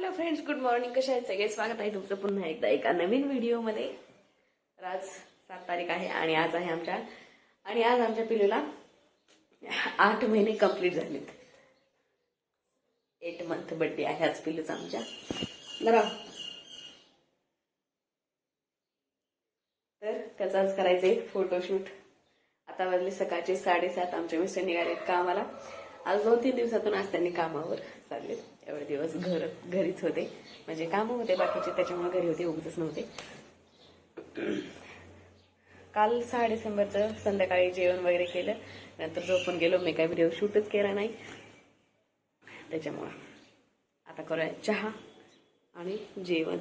Hello friends good morning कशा आहेत सगळे? स्वागत आहे तुमचं पुन्हा एकदा एका नवीन व्हिडिओमध्ये. तर आज सात तारीख आहे आणि आज आहे आमच्या आणि आज आमच्या पिलूला आठ महिने कंप्लीट झालेत. एट मंथ बर्थडे आहे आज पिलूचा आमच्या. बरा तर त्याचा आज करायचं आहे फोटोशूट आता वाजले सकाळचे साडेसात. आमचे मिस्टर निघालेत कामाला. आज दोन तीन दिवसातून आज त्यांनी कामावर चालले. एवढे दिवस घर घरीच होते. म्हणजे कामं होते बाकीचे त्याच्यामुळे घरी होते उगतच नव्हते. काल सहा डिसेंबरचं संध्याकाळी जेवण वगैरे केलं. नंतर झोपून गेलो. मी काही व्हिडिओ शूटच केला नाही. त्याच्यामुळं. आता करूया चहा आणि जेवण.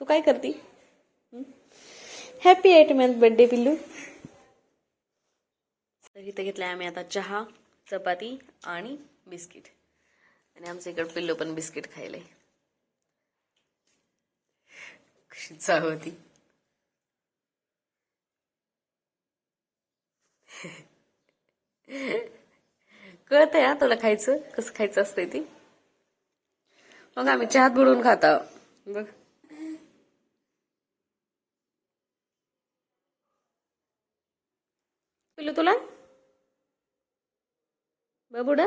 तू काय करती? हॅपी एट मंथ बर्थडे पिल्लू. तर इथं घेतलाय आम्ही आता चहा. चपाती आणि बिस्किट. आणि आमच्या इकडे पिल्लो पण बिस्किट खायला. कशी चाव होती. कळतंय हा तुला खायचं? कसं खायचं असतंय ती? मग आम्ही चहात बुडवून खाता बघ. पिल्लू तुला? बाबुडा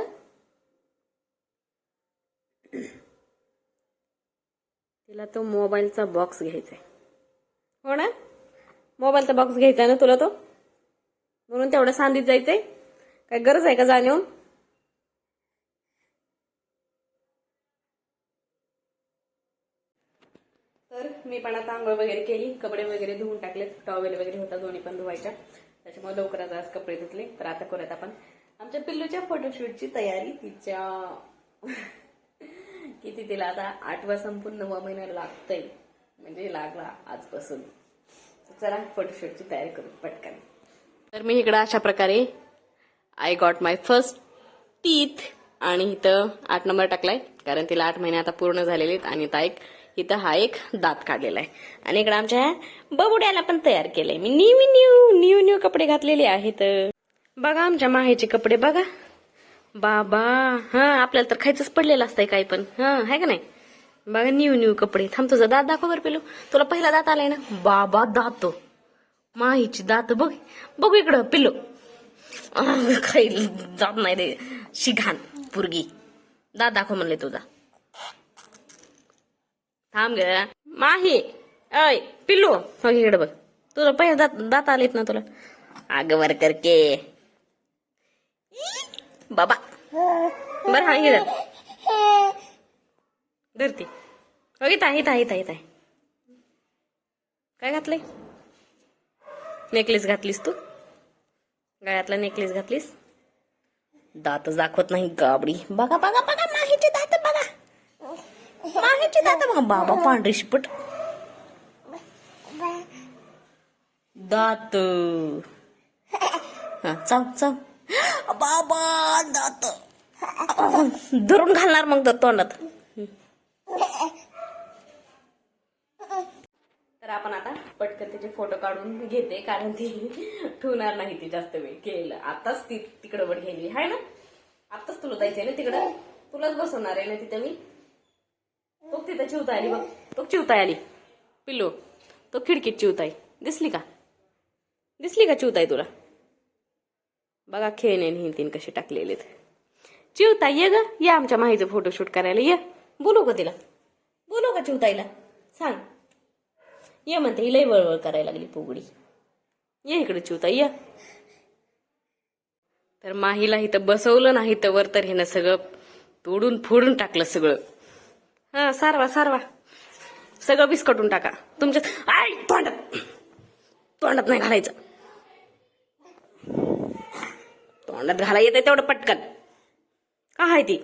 तिला तो मोबाईलचा बॉक्स घ्यायचा आहे हो ना? मोबाईलचा बॉक्स घ्यायचा ना तुला तो? म्हणून तेवढं सांधित जायचंय? काय गरज आहे का जाणून तर मी पण आता आंघोळ वगैरे केली कपडे वगैरे धुवून टाकले टॉवेल वगैरे होता दोन्ही पण धुवायच्या. त्याच्यामुळे लवकरच आज कपडे धुतले तर आता करत आपण. आमच्या पिल्लूच्या फोटोशूटची तयारी तिच्या किती तिला आता आठवा संपून नववा महिना लागतंय. म्हणजे लागला आजपासून. चला फोटोशूटची तयारी करू पटकन. तर मी इकडं अशा प्रकारे I got my first teeth आणि इथं आठ नंबर टाकलाय. कारण तिला आठ महिने आता पूर्ण झालेले आहेत आणि आता एक इथं हा एक दात काढलेला आहे. आणि इकडं आमच्या बबुड्याला पण तयार केलंय. मी न्यू न्यू न्यू न्यू कपडे घातलेले आहेत. बघा आमच्या माहेचे कपडे बघा. बाबा हा आपल्याला तर खायचंच पडलेलं असतंय काही पण. हा आहे का नाही? बघा न्यू न्यू कपडे. थांब तुझा दात दाखव बरं पेलो. तुला पहिला दात आलाय ना? बाबा दात. माहीची दात बघ. बघू इकडं पिलो. काही जात नाही रे. शिघान पुरगी. दात दाखव म्हणले तुझा. थांब ग. माही अय पिल्लू हो इकडे बघ. तुला पहिला दात दात आलेत ना तुला? अग करके बाबा बर हा घे धरती. हो इथं आहे इथं इथं इथं काय घातलंय? नेकलेस घातलीस तू? गळ्यातला नेकलेस घातलीस? दात दाखवत नाही गाबडी. बघा बघा बघा माहीचे दात बघा. माहीचे दात बघा. बाबा पांढरी शिपट. दात. हा चाव चाव. बाबा दात. धरून घालणार मग तर तोंडात. तर आपण आता पटकन त्याचे फोटो काढून घेते कारण ती ठेवणार नाही ती जास्त वेळ. केलं. आताच ती तिकडं वर गेली. आहे ना? आताच तुला जायचंय ना तिकडं? तुलाच बसवणार आहे ना तिथं मी? तो तिथं चिवता आली बघ. तो चिवताय आली पिल्लू तो खिडकीत चिवताय. दिसली का? दिसली का चिवताय तुला? बघा खेळणे आणि तीन कसे टाकलेले चिवता ये ग या आमच्या माहीचं फोटोशूट करायला ये. बोलू का तिला. बोलू का चिवताईला. सांग. ये म्हणते ही लय वळवळ करायला लागली पोगडी. ये इकडे चिवता ये. तर माहीला इथं बसवलं नाही तर वर तर हिनं सगळं तोडून फोडून टाकलं सगळं. हा सारवा सारवा. सगळं बिस्कटून टाका. तुमच्या आय तोंडात. तोंडात नाही घालायचं. तोंडात घाला येते तेवढं पटकन. का आहे ती?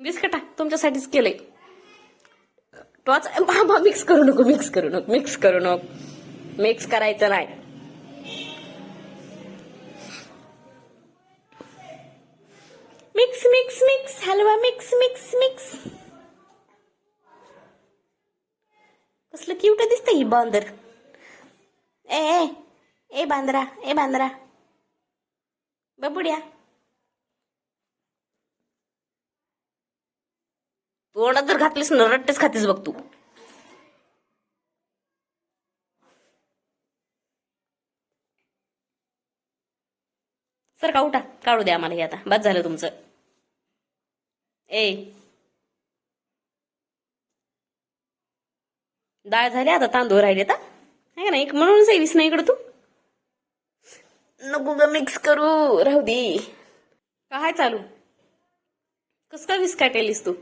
बिस्कटा तुमच्यासाठीच केलंय. टॉच बाबा मिक्स करू नको मिक्स करू नको मिक्स करू नको. मिक्स करायचं नाही. मिक्स मिक्स मिक्स हलवा मिक्स मिक्स मिक्स कसलं क्यूट दिसतं ही बांदर. ए ए ए बांद्रा ए बांद्रा. बबुड्या तोंडात जर घातलीस ना रट्टेच खातीस बघ तू. सर का उठा काढू द्या आम्हाला हे आता. बाद झालं तुमचं. ए. डाळ झाली आता तांदूळ राहिले आता. आहे का नाही? म्हणून सेवीस नाही इकडं तू. नको ग मिक्स करू. राहू दे. काय चालू? कस काय विस्काटेलीस तू?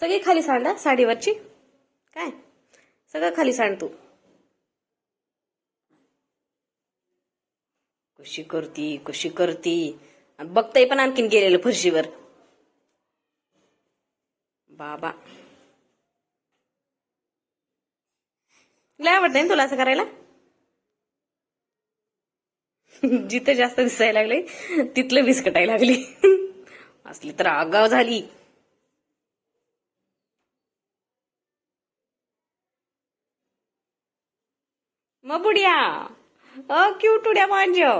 सगळी खाली सांडा साडीवरची. काय? सगळं खाली सांड तू. कशी करती कशी करती? बघताय पण आणखीन गेलेलं फरशीवर. बाबा. लय आवडत ना तुला असं करायला? जिथं जास्त दिसायला लागले तिथलं विस्कटायला लागली. असली तर आगाव झाली. मग बुड्या अ क्यूट उड्या माझ्या